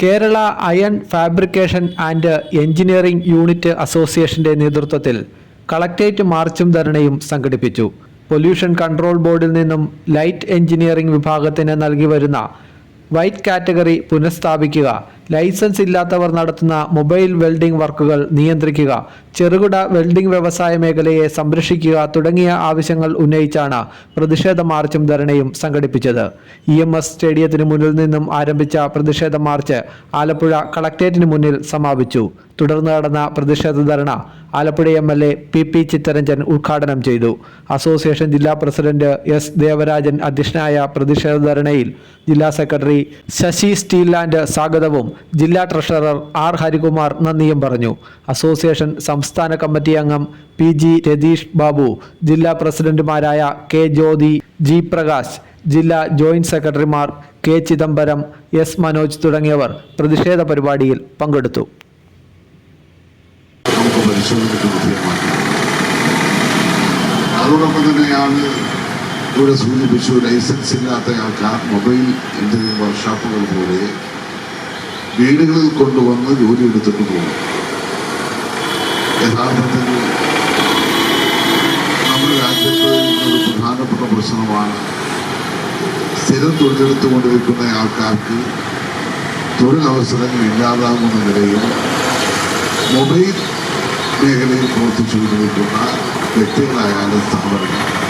Kerala iron fabrication and engineering unit അസോസിയേഷന്റെ നേതൃത്വത്തിൽ collectorate മാർച്ചും ധരണയും സംഘടിപ്പിച്ചു. പൊല്യൂഷൻ കൺട്രോൾ ബോർഡിൽ നിന്നും ലൈറ്റ് എഞ്ചിനീയറിംഗ് വിഭാഗത്തിന് നൽകി വരുന്ന വൈറ്റ് കാറ്റഗറി പുനഃസ്ഥാപിക്കുക ലൈസൻസ് ഇല്ലാത്തവർ നടത്തുന്ന മൊബൈൽ വെൽഡിംഗ് വർക്കുകൾ നിയന്ത്രിക്കുക ചെറുകിട വെൽഡിംഗ് വ്യവസായ മേഖലയെ സംരക്ഷിക്കുക തുടങ്ങിയ ആവശ്യങ്ങൾ ഉന്നയിച്ചാണ് പ്രതിഷേധ മാർച്ചും ധരണയും സംഘടിപ്പിച്ചത്. ഇ എം എസ് സ്റ്റേഡിയത്തിന് മുന്നിൽ നിന്നും ആരംഭിച്ച പ്രതിഷേധ മാർച്ച് ആലപ്പുഴ കളക്ടറേറ്റിന് മുന്നിൽ സമാപിച്ചു. തുടർന്ന് നടന്ന പ്രതിഷേധ dharna Alappuzha M L A P P Chitharanjan ഉദ്ഘാടനം ചെയ്തു. അസോസിയേഷൻ ജില്ലാ പ്രസിഡന്റ് എസ് ദേവരാജൻ അധ്യക്ഷനായ പ്രതിഷേധ ധരണയിൽ ജില്ലാ സെക്രട്ടറി ശശി സ്റ്റീൽ ലാൻഡ് സ്വാഗതവും ജില്ലാ ട്രഷറർ ആർ ഹരികുമാർ നന്ദിയും പറഞ്ഞു. അസോസിയേഷൻ സംസ്ഥാന കമ്മിറ്റി അംഗം പി ജി രതീഷ് ബാബു ജില്ലാ പ്രസിഡന്റുമാരായ കെ ജ്യോതി ജി പ്രകാശ് ജില്ലാ ജോയിന്റ് സെക്രട്ടറിമാർ കെ ചിദംബരം എസ് മനോജ് തുടങ്ങിയവർ പ്രതിഷേധ പരിപാടിയിൽ പങ്കെടുത്തു. അതോടൊപ്പം തന്നെയാണ് ഇവിടെ സൂചിപ്പിച്ചു ലൈസൻസ് ഇല്ലാത്ത ആൾക്കാർ മൊബൈൽ എന്തെങ്കിലും വർക്ക്ഷോപ്പുകൾ പോലെ വീടുകളിൽ കൊണ്ടുവന്ന് ജോലി എടുത്തിട്ട് പോകും. യഥാർത്ഥത്തിൽ നമ്മുടെ രാജ്യത്ത് ഒരു പ്രധാനപ്പെട്ട പ്രശ്നമാണ് സ്ഥിരം തൊഴിലെടുത്തുകൊണ്ടിരിക്കുന്ന ആൾക്കാർക്ക് തൊഴിലവസരങ്ങൾ ഇല്ലാതാകുന്ന നിലയിൽ മൊബൈൽ മേഖലയിൽ പ്രവർത്തിച്ചുകൊണ്ടിരിക്കുന്ന വ്യക്തികളായാലും സ്ഥാപനങ്ങൾ.